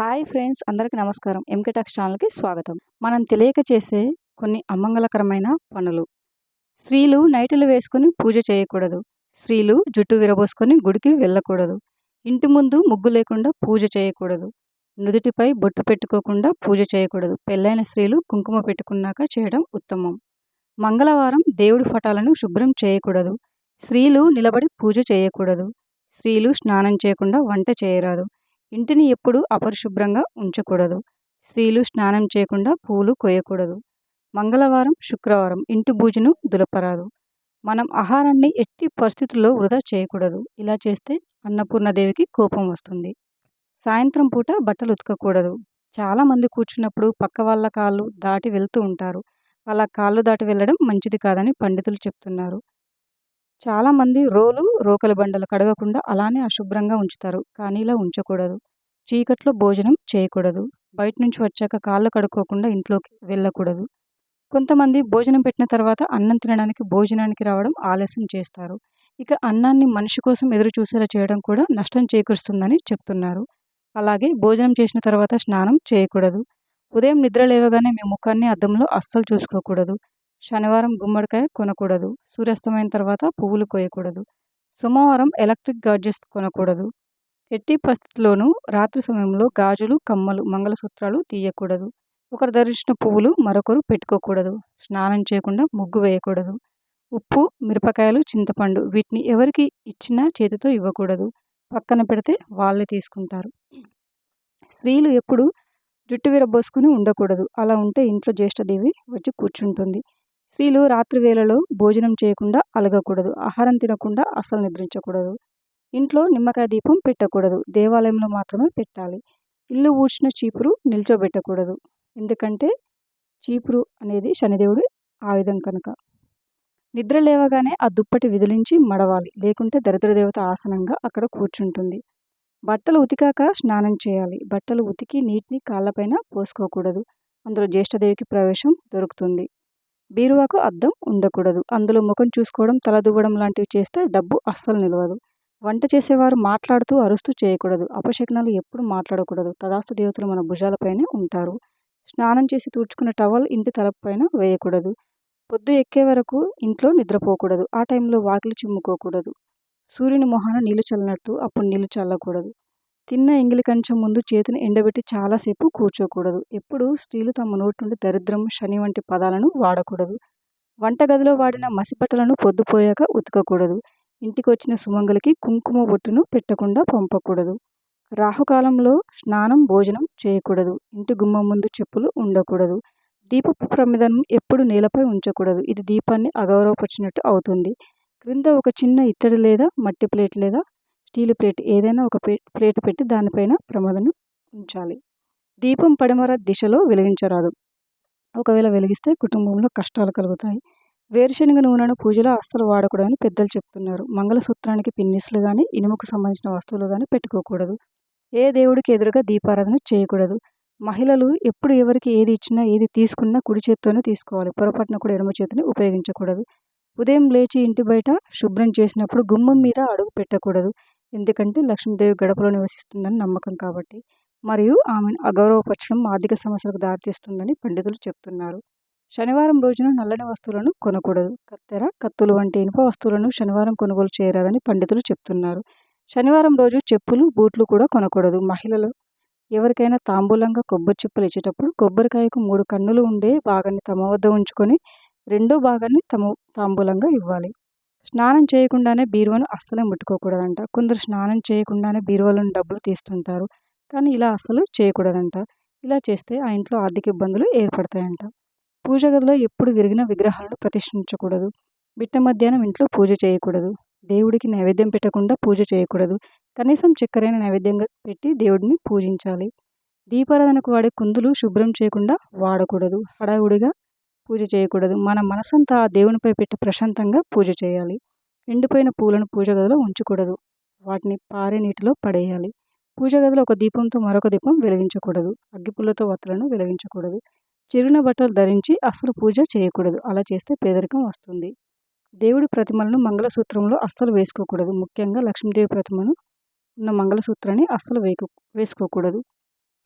Hi friends అందరికీ నమస్కారం. MK talks ఛానల్కి స్వాగతం. మనం తెలియక చేసే కొన్ని అమంగళకరమైన పనులు. స్త్రీలు నైటులు వేసుకొని పూజ చేయకూడదు. స్త్రీలు జుట్టు విరబోసుకొని గుడికి వెళ్ళకూడదు. ఇంటి ముందు ముగ్గు లేకుండా పూజ చేయకూడదు. నుదుటిపై బొట్టు పెట్టుకోకుండా పూజ చేయకూడదు. పెళ్ళైన స్త్రీలు కుంకుమ పెట్టుకున్నాక చేయడం ఉత్తమం. మంగళవారం దేవుడి పటాలను శుభ్రం చేయకూడదు. స్త్రీలు నిలబడి పూజ చేయకూడదు. స్త్రీలు స్నానం చేయకుండా వంట చేయరాదు. ఇంటిని ఎప్పుడు అపరిశుభ్రంగా ఉంచకూడదు. స్త్రీలు స్నానం చేయకుండా పూలు కొయ్యకూడదు మంగళవారం శుక్రవారం ఇంటి బూజును దులపరాదు. మనం ఆహారాన్ని ఎట్టి పరిస్థితుల్లో వృధా చేయకూడదు. ఇలా చేస్తే అన్నపూర్ణదేవికి కోపం వస్తుంది. సాయంత్రం పూట బట్టలు ఉతకకూడదు. చాలామంది కూర్చున్నప్పుడు పక్క వాళ్ళ కాళ్ళు దాటి వెళ్తూ ఉంటారు. అలా కాళ్ళు దాటి వెళ్ళడం మంచిది కాదని పండితులు చెప్తున్నారు. చాలామంది రోలు రోకలి బండలు కడగకుండా అలానే అశుభ్రంగా ఉంచుతారు. కానీ ఇలా ఉంచకూడదు. చీకట్లో భోజనం చేయకూడదు. బయట నుంచి వచ్చాక కాళ్ళు కడుక్కోకుండా ఇంట్లోకి వెళ్ళకూడదు. కొంతమంది భోజనం పెట్టిన తర్వాత అన్నం తినడానికి భోజనానికి రావడం ఆలస్యం చేస్తారు. ఇక అన్నాన్ని మనిషి కోసం ఎదురు చూసేలా చేయడం కూడా నష్టం చేకూరుస్తుందని చెప్తున్నారు. అలాగే భోజనం చేసిన తర్వాత స్నానం చేయకూడదు. ఉదయం నిద్ర లేవగానే మీ ముఖాన్ని అద్దంలో అస్సలు చూసుకోకూడదు. శనివారం గుమ్మడికాయ కొనకూడదు. సూర్యాస్తమైన తర్వాత పువ్వులు కోయకూడదు. సోమవారం ఎలక్ట్రిక్ గాడ్జెట్స్ కొనకూడదు. ఎట్టి పరిస్థితుల్లోనూ రాత్రి సమయంలో గాజులు కమ్మలు మంగళసూత్రాలు తీయకూడదు. ఒకరు ధరించిన పువ్వులు మరొకరు పెట్టుకోకూడదు. స్నానం చేయకుండా ముగ్గు వేయకూడదు. ఉప్పు మిరపకాయలు చింతపండు వీటిని ఎవరికి ఇచ్చినా చేతితో ఇవ్వకూడదు. పక్కన పెడితే వాళ్ళే తీసుకుంటారు. స్త్రీలు ఎప్పుడు జుట్టు విరబోసుకుని ఉండకూడదు. అలా ఉంటే ఇంట్లో జ్యేష్ఠదేవి వచ్చి కూర్చుంటుంది. స్త్రీలు రాత్రి వేళలో భోజనం చేయకుండా అలగకూడదు. ఆహారం తినకుండా అస్సలు నిద్రించకూడదు. ఇంట్లో నిమ్మకాయ దీపం పెట్టకూడదు. దేవాలయంలో మాత్రమే పెట్టాలి. ఇల్లు ఊడ్చిన చీపురు నిల్చోబెట్టకూడదు. ఎందుకంటే చీపురు అనేది శనిదేవుడి ఆయుధం కనుక. నిద్ర లేవగానే ఆ దుప్పటి విదిలించి మడవాలి. లేకుంటే దరిద్రదేవత ఆసనంగా అక్కడ కూర్చుంటుంది. బట్టలు ఉతికాక స్నానం చేయాలి. బట్టలు ఉతికి నీటిని కాళ్ళపైన పోసుకోకూడదు. అందులో జ్యేష్ఠదేవికి ప్రవేశం దొరుకుతుంది. బీరువాకు అద్దం ఉండకూడదు. అందులో ముఖం చూసుకోవడం తల దువ్వడం లాంటివి చేస్తే డబ్బు అస్సలు నిలవదు. వంట చేసేవారు మాట్లాడుతూ అరుస్తూ చేయకూడదు. అపశకనాలు ఎప్పుడు మాట్లాడకూడదు. తదాస్తు దేవతలు మన భుజాలపైనే ఉంటారు. స్నానం చేసి తుడుచుకున్న టవల్ ఇంటి తలపైన వేయకూడదు. పొద్దు ఎక్కే వరకు ఇంట్లో నిద్రపోకూడదు. ఆ టైంలో వాకిలి చిమ్ముకోకూడదు. సూర్యుని మొహాన నీళ్ళు చల్లనట్టు అప్పుడు నీళ్ళు చల్లకూడదు. తిన్న ఎంగిలి కంచెం ముందు చేతిని ఎండబెట్టి చాలాసేపు కూర్చోకూడదు. ఎప్పుడు స్త్రీలు తమ నోటి నుండి దరిద్రం శని వంటి పదాలను వాడకూడదు. వంటగదిలో వాడిన మసిబట్టలను పొద్దుపోయాక ఉతకకూడదు. ఇంటికి వచ్చిన సుమంగలికి కుంకుమ బొట్టును పెట్టకుండా పంపకూడదు. రాహుకాలంలో స్నానం భోజనం చేయకూడదు. ఇంటి గుమ్మం ముందు చెప్పులు ఉండకూడదు. దీపపు ప్రమిదను ఎప్పుడు నేలపై ఉంచకూడదు. ఇది దీపాన్ని అగౌరవపరిచినట్టు అవుతుంది. క్రింద ఒక చిన్న ఇత్తడి లేదా మట్టి ప్లేట్ లేదా స్టీల్ ప్లేట్ ఏదైనా ఒక ప్లేట్ పెట్టి దానిపైన ప్రమదను ఉంచాలి. దీపం పడమర దిశలో వెలిగించరాదు. ఒకవేళ వెలిగిస్తే కుటుంబంలో కష్టాలు కలుగుతాయి. వేరుశనగ నూనెను పూజలో అస్సలు వాడకూడదని పెద్దలు చెప్తున్నారు. మంగళసూత్రానికి పిన్నిస్లు కానీ ఇనుముకు సంబంధించిన వస్తువులు కానీ పెట్టుకోకూడదు. ఏ దేవుడికి ఎదురుగా దీపారాధన చేయకూడదు. మహిళలు ఎప్పుడు ఎవరికి ఏది ఇచ్చినా ఏది తీసుకున్నా కుడి చేత్తోనే తీసుకోవాలి. పొరపాటున కూడా ఎడమ చేతిని ఉపయోగించకూడదు. ఉదయం లేచి ఇంటి బయట శుభ్రం చేసినప్పుడు గుమ్మం మీద అడుగు పెట్టకూడదు. ఎందుకంటే లక్ష్మీదేవి గడపలో నివసిస్తుందని నమ్మకం కాబట్టి. మరియు ఆమెను అగౌరవపరచడం ఆర్థిక సమస్యలకు దారితీస్తుందని పండితులు చెప్తున్నారు. శనివారం రోజున నల్లని వస్తువులను కొనకూడదు. కత్తెర కత్తులు వంటి ఇనుప వస్తువులను శనివారం కొనుగోలు చేయరాదని పండితులు చెప్తున్నారు. శనివారం రోజు చెప్పులు బూట్లు కూడా కొనకూడదు. మహిళలు ఎవరికైనా తాంబూలంగా కొబ్బరి చెప్పులు ఇచ్చేటప్పుడు కొబ్బరికాయకు మూడు కన్నులు ఉండే భాగాన్ని తమ వద్ద ఉంచుకొని రెండో భాగాన్ని తమ తాంబూలంగా ఇవ్వాలి. స్నానం చేయకుండానే బీరువాను అస్సలే ముట్టుకోకూడదంట. కొందరు స్నానం చేయకుండానే బీరువాలను డబ్బులు తీస్తుంటారు. కానీ ఇలా అస్సలు చేయకూడదంట. ఇలా చేస్తే ఆ ఇంట్లో ఆర్థిక ఇబ్బందులు ఏర్పడతాయంట. పూజ గదిలో ఎప్పుడు విరిగిన విగ్రహాలను ప్రతిష్ఠించకూడదు. బిట్ట మధ్యాహ్నం ఇంట్లో పూజ చేయకూడదు. దేవుడికి నైవేద్యం పెట్టకుండా పూజ చేయకూడదు. కనీసం చక్కెరైన నైవేద్యంగా పెట్టి దేవుడిని పూజించాలి. దీపారాధనకు వాడే కుందులు శుభ్రం చేయకుండా వాడకూడదు. హడావుడిగా పూజ చేయకూడదు. మన మనసంతా ఆ దేవునిపై పెట్టి ప్రశాంతంగా పూజ చేయాలి. ఎండిపోయిన పూలను పూజ గదిలో ఉంచకూడదు. వాటిని పారే నీటిలో పడేయాలి. పూజ గదిలో ఒక దీపంతో మరొక దీపం వెలిగించకూడదు. అగ్గిపుల్లతో వత్తులను వెలిగించకూడదు. చిరిగిన బట్టలు ధరించి అస్సలు పూజ చేయకూడదు. అలా చేస్తే పేదరికం వస్తుంది. దేవుడి ప్రతిమలను మంగళసూత్రంలో అస్సలు వేసుకోకూడదు. ముఖ్యంగా లక్ష్మీదేవి ప్రతిమను ఉన్న మంగళసూత్రాన్ని అస్సలు వేకు వేసుకోకూడదు.